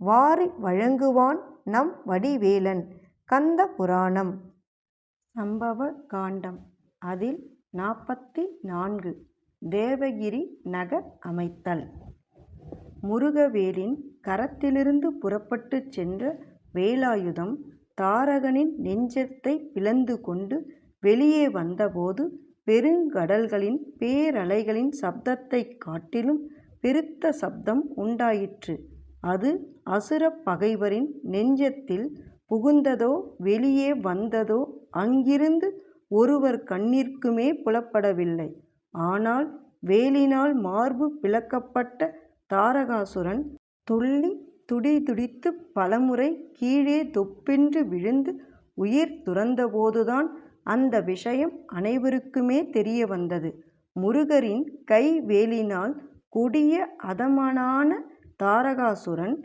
வாரி வழங்குவான் நம் வடிவேலன். கந்த புராணம். சம்பவ காண்டம். அதில் நாற்பத்தி நான்கு தேவகிரி நகர் அமைத்தல். முருகவேலின் கரத்திலிருந்து புறப்பட்டுச் சென்ற வேலாயுதம் தாரகனின் நெஞ்சத்தை பிளந்து கொண்டு வெளியே வந்தபோது பெருங்கடல்களின் பேரலைகளின் சப்தத்தைக் காட்டிலும் பெருத்த சப்தம் உண்டாயிற்று. அது அசுரப் பகைவரின் நெஞ்சத்தில் புகுந்ததோ வெளியே வந்ததோ அங்கிருந்து ஒருவர் கண்ணிற்குமே புலப்படவில்லை. ஆனால் வேலினால் மார்பு பிளக்கப்பட்ட தாரகாசுரன் துள்ளி துடிதுடித்துப் பலமுறை கீழே தொப்பென்று விழுந்து உயிர் துறந்தபோதுதான் அந்த விஷயம் அனைவருக்குமே தெரிய வந்தது. முருகரின் கை வேலினால் கொடிய அதமனான தாரகாசுரன்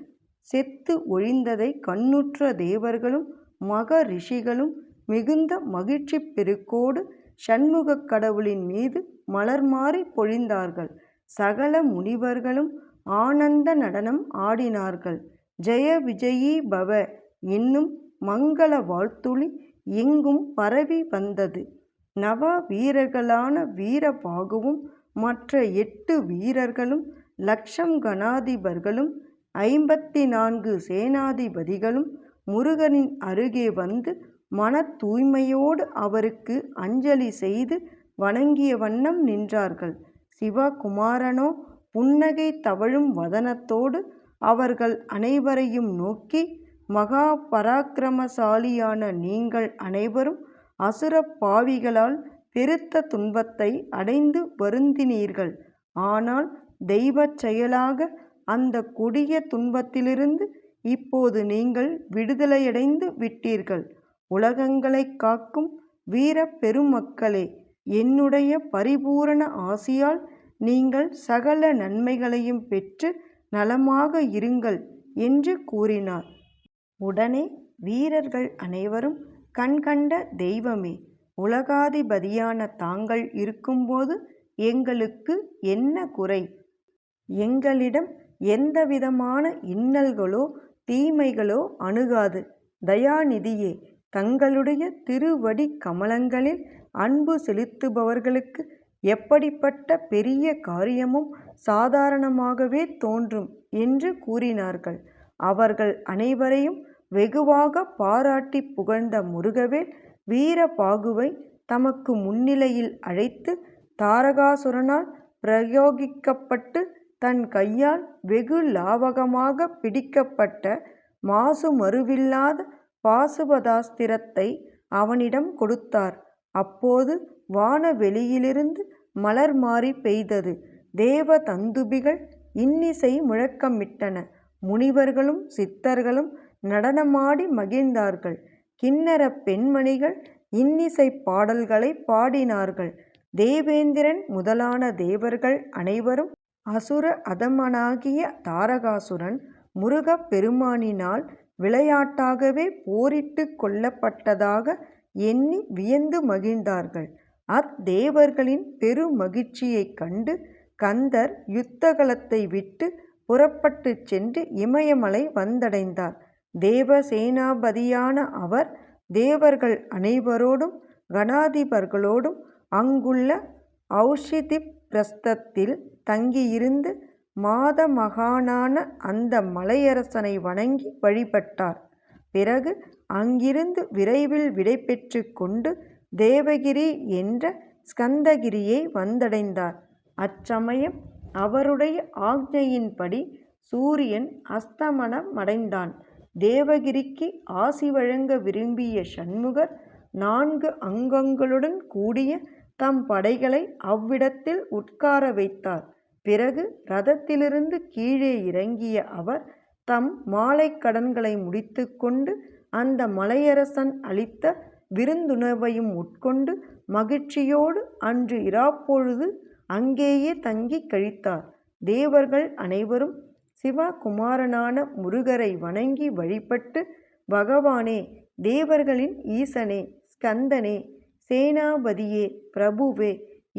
செத்து ஒழிந்ததை கண்ணுற்ற தேவர்களும் மகரிஷிகளும் மிகுந்த மகிழ்ச்சிப் பெருக்கோடு சண்முகக் கடவுளின் மீது மலர்மாரி பொழிந்தார்கள். சகல முனிவர்களும் ஆனந்த நடனம் ஆடினார்கள். ஜெய விஜயீ பவ என்னும் மங்கள வாழ்த்துளி எங்கும் பரவி வந்தது. நவ வீரர்களான வீரபாகுவும் மற்ற எட்டு வீரர்களும் லட்சம் கணாதிபர்களும் ஐம்பத்தி நான்கு சேனாதிபதிகளும் முருகனின் அருகே வந்து மன தூய்மையோடு அவருக்கு அஞ்சலி செய்து வணங்கிய வண்ணம் நின்றார்கள். சிவகுமாரனோ புன்னகை தவழும் வதனத்தோடு அவர்கள் அனைவரையும் நோக்கி மகா பராக்கிரமசாலியான நீங்கள் அனைவரும் அசுர பாவிகளால் பெருத்த துன்பத்தை அடைந்து வருந்தினீர்கள். ஆனால் தெய்வச் செயலாக அந்த கொடிய துன்பத்திலிருந்து இப்போது நீங்கள் விடுதலையடைந்து விட்டீர்கள். உலகங்களைக் காக்கும் வீர பெருமக்களே என்னுடைய பரிபூரண ஆசியால் நீங்கள் சகல நன்மைகளையும் பெற்று நலமாக இருங்கள் என்று கூறினார். உடனே வீரர்கள் அனைவரும் கண்கண்ட தெய்வமே உலகாதிபதியான தாங்கள் இருக்கும்போது எங்களுக்கு என்ன குறை? எங்களிடம் எந்த விதமான இன்னல்களோ தீமைகளோ அணுகாது. தயாநிதியே தங்களுடைய திருவடி கமலங்களில் அன்பு செலுத்துபவர்களுக்கு எப்படிப்பட்ட பெரிய காரியமும் சாதாரணமாகவே தோன்றும் என்று கூறினார்கள். அவர்கள் அனைவரையும் வெகுவாக பாராட்டிப் புகழ்ந்த முருகவேல் வீரபாகுவை தமக்கு முன்னிலையில் அழைத்து தாரகாசுரனால் பிரயோகிக்கப்பட்டு தன் கையால் வெகு லாவகமாகப் பிடிக்கப்பட்ட மாசுமருவில்லாத பாசுபதாஸ்திரத்தை அவனிடம் கொடுத்தார். அப்போது வானவெளியிலிருந்து மலர் மாறி பெய்தது. தேவ தந்துபிகள் இன்னிசை முழக்கமிட்டன. முனிவர்களும் சித்தர்களும் நடனமாடி மகிழ்ந்தார்கள். கிண்ணற பெண்மணிகள் இன்னிசைப் பாடல்களைப் பாடினார்கள். தேவேந்திரன் முதலான தேவர்கள் அனைவரும் அசுர அதமனாகிய தாரகாசுரன் முருகப் பெருமானினால் விளையாட்டாகவே போரிட்டுக் கொல்லப்பட்டதாக எண்ணி வியந்து மகிழ்ந்தார்கள். அத்தேவர்களின் பெருமகிழ்ச்சியைக் கண்டு கந்தர் யுத்தகலத்தை விட்டு புறப்பட்டுச் சென்று இமயமலை வந்தடைந்தார். தேவ சேனாபதியான அவர் தேவர்கள் அனைவரோடும் கணாதிபர்களோடும் அங்குள்ள ஔஷிதிப்பிரஸ்தத்தில் தங்கியிருந்து மாதமகானான அந்த மலையரசனை வணங்கி வழிபட்டார். பிறகு அங்கிருந்து விரைவில் விடைபெற்று கொண்டு தேவகிரி என்ற ஸ்கந்தகிரியை வந்தடைந்தார். அச்சமயம் அவருடைய ஆக்ஞையின்படி சூரியன் அஸ்தமனமடைந்தான். தேவகிரிக்கு ஆசி வழங்க விரும்பிய சண்முகர் நான்கு அங்கங்களுடன் கூடிய தம் படைகளை அவ்விடத்தில் உட்கார வைத்தார். பிறகு ரதத்திலிருந்து கீழே இறங்கிய அவர் தம் மாலை கடன்களை முடித்துக்கொண்டு அந்த மலையரசன் அளித்த விருந்துணவையும் உட்கொண்டு மகிழ்ச்சியோடு அன்று இராப்பொழுது அங்கேயே தங்கி கழித்தார். தேவர்கள் அனைவரும் சிவகுமாரனான முருகரை வணங்கி வழிபட்டு பகவானே தேவர்களின் ஈசனே ஸ்கந்தனே சேனாபதியே பிரபுவே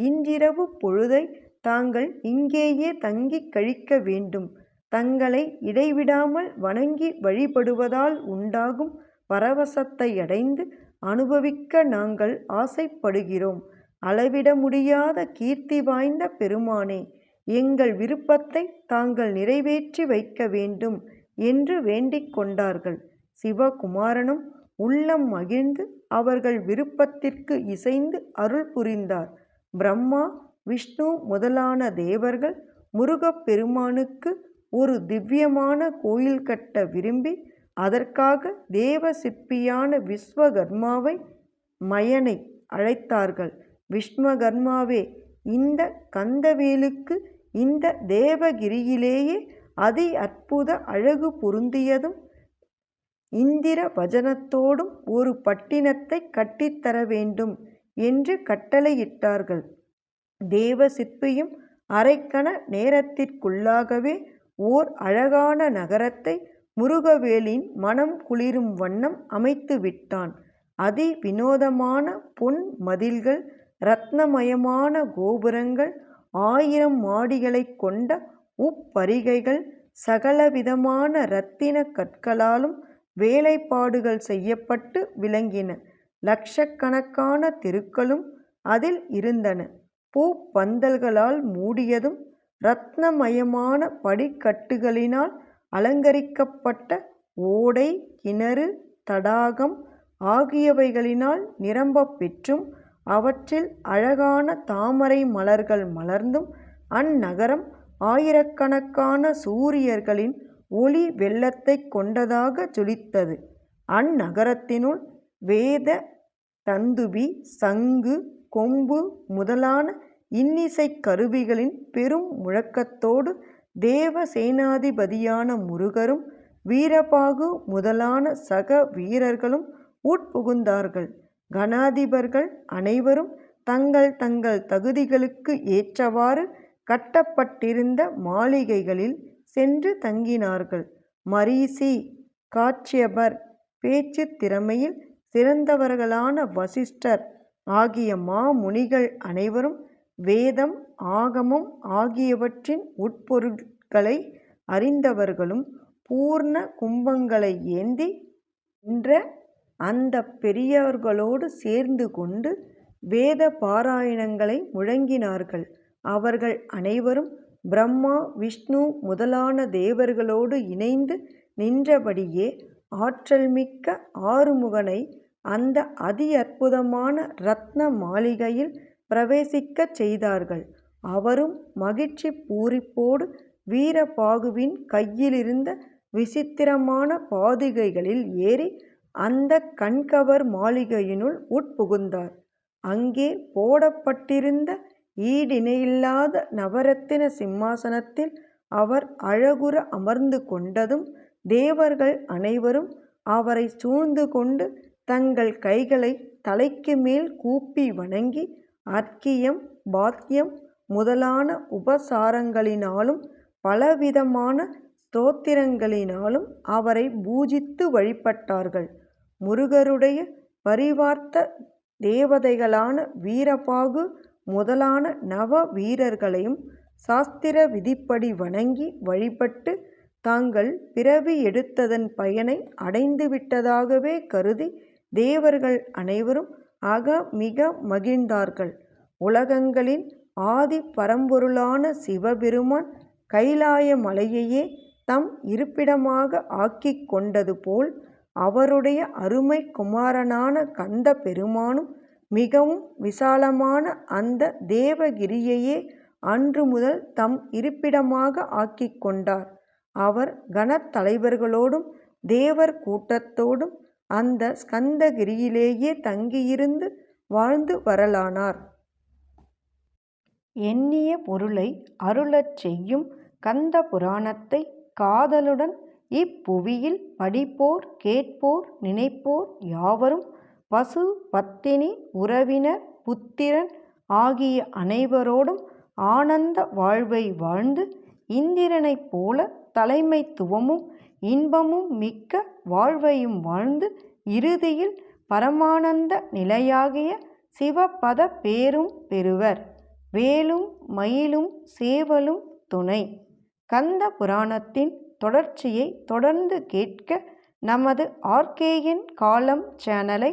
இன்றிரவு பொழுதை தாங்கள் இங்கேயே தங்கிக் கழிக்க வேண்டும். தங்களை இடைவிடாமல் வணங்கி வழிபடுவதால் உண்டாகும் பரவசத்தையடைந்து அனுபவிக்க நாங்கள் ஆசைப்படுகிறோம். அளவிட முடியாத கீர்த்தி வாய்ந்த பெருமானே எங்கள் விருப்பத்தை தாங்கள் நிறைவேற்றி வைக்க வேண்டும் என்று வேண்டிக் கொண்டார்கள். சிவகுமாரனும் உள்ளம் மகிழ்ந்து அவர்கள் விருப்பத்திற்கு இசைந்து அருள் புரிந்தார். பிரம்மா விஷ்ணு முதலான தேவர்கள் முருகப்பெருமானுக்கு ஒரு திவ்யமான கோயில் கட்ட விரும்பி அதற்காக தேவ சிற்பியான விஸ்வகர்மாவை மயனை அழைத்தார்கள். விஸ்வகர்மாவே இந்த கந்தவேலுக்கு இந்த தேவகிரியிலேயே அதி அற்புத அழகு பொருந்தியதும் இந்திர வஜனத்தோடும் ஒரு பட்டினத்தை கட்டித்தர வேண்டும் என்று கட்டளையிட்டார்கள். தேவ சிற்பியும் அரைக்கண நேரத்திற்குள்ளாகவே ஓர் அழகான நகரத்தை முருகவேலின் மனம் குளிரும் வண்ணம் அமைத்து விட்டான் அதி வினோதமான பொன் மதில்கள் ரத்னமயமான கோபுரங்கள் ஆயிரம் மாடிகளைக் கொண்ட உப்பரிகைகள் சகலவிதமான இரத்தின கற்களாலும் வேலைப்பாடுகள் செய்யப்பட்டு விளங்கின. லட்சக்கணக்கான தெருக்களும் அதில் இருந்தன. பூப்பந்தல்களால் மூடியதும் ரத்னமயமான படிக்கட்டுகளினால் அலங்கரிக்கப்பட்ட ஓடை கிணறு தடாகம் ஆகியவைகளினால் நிரம்பப் பெற்றும் அவற்றில் அழகான தாமரை மலர்கள் மலர்ந்தும் அந்நகரம் ஆயிரக்கணக்கான சூரியர்களின் ஒளி வெள்ளத்தைக் கொண்டதாகச் ஜொலித்தது. அந்நகரத்தினுள் வேத தந்துபி சங்கு கொம்பு முதலான இன்னிசைக் கருவிகளின் பெரும் முழக்கத்தோடு தேவ சேனாதிபதியான முருகரும் வீரபாகு முதலான சக வீரர்களும் உட்புகுந்தார்கள். கணாதிபர்கள் அனைவரும் தங்கள் தங்கள் தகுதிகளுக்கு ஏற்றவாறு கட்டப்பட்டிருந்த மாளிகைகளில் சென்று தங்கினார்கள். மரீசி காச்யபர் பேச்சுத் திறமையில் சிறந்தவர்களான வசிஷ்டர் ஆகிய மாமுனிகள் அனைவரும் வேதம் ஆகமம் ஆகியவற்றின் உட்பொருள்களை அறிந்தவர்களும் பூர்ண கும்பங்களை ஏந்தி நின்ற அந்தப் பெரியோர்களோடு சேர்ந்து கொண்டு வேத பாராயணங்களை முழங்கினார்கள். அவர்கள் அனைவரும் பிரம்மா விஷ்ணு முதலான தேவர்களோடு இணைந்து நின்றபடியே ஆற்றல்மிக்க ஆறுமுகனை அந்த அதி அற்புதமான ரத்ன மாளிகையில் பிரவேசிக்கச் செய்தார்கள். அவரும் மகிழ்ச்சி பூரிப்போடு வீரபாகுவின் கையிலிருந்த விசித்திரமான பாதிகைகளில் ஏறி அந்த கண்கவர் மாளிகையினுள் உட்புகுந்தார். அங்கே போடப்பட்டிருந்த ஈடிணையில்லாத நவரத்தின சிம்மாசனத்தில் அவர் அழகுற அமர்ந்து கொண்டதும் தேவர்கள் அனைவரும் அவரை சூழ்ந்து கொண்டு தங்கள் கைகளை தலைக்கு மேல் கூப்பி வணங்கி அர்க்கியம் பாத்தியம் முதலான உபசாரங்களினாலும் பலவிதமான ஸ்தோத்திரங்களினாலும் அவரை பூஜித்து வழிபட்டார்கள். முருகருடைய பரிவார்த்த தேவதைகளான வீரபாகு முதலான நவ வீரர்களையும் சாஸ்திர விதிப்படி வணங்கி வழிபட்டு தாங்கள் பிறவி எடுத்ததன் பயனை அடைந்துவிட்டதாகவே கருதி தேவர்கள் அனைவரும் அகமிக மகிழ்ந்தார்கள். உலகங்களின் ஆதி பரம்பொருளான சிவபெருமான் கைலாய மலையையே தம் இருப்பிடமாக ஆக்கிக் கொண்டது போல் அவருடைய அருமை குமாரனான கந்த பெருமானும் மிகவும் விசாலமான அந்த தேவகிரியையே அன்று முதல் தம் இருப்பிடமாக ஆக்கி கொண்டார். அவர் கணத்தலைவர்களோடும் தேவர் கூட்டத்தோடும் அந்த ஸ்கந்தகிரியிலேயே தங்கியிருந்து வாழ்ந்து வரலானார். எண்ணிய பொருளை அருளச் செய்யும் கந்த புராணத்தை காதலுடன் இப்புவியில் படிப்போர் கேட்போர் நினைப்போர் யாவரும் பசு பத்தினி உறவினர் புத்திரன் ஆகிய அனைவரோடும் ஆனந்த வாழ்வை வாழ்ந்து இந்திரனைப் போல தலைமைத்துவமும் இன்பமும் மிக்க வாழ்வையும் வாழ்ந்து இறுதியில் பரமானந்த நிலையாகிய சிவபத பேரும் பெறுவர். வேலும் மயிலும் சேவலும் துணை. கந்த புராணத்தின் தொடர்ச்சியை தொடர்ந்து கேட்க நமது ஆர்கேஎன் காலம் சேனலை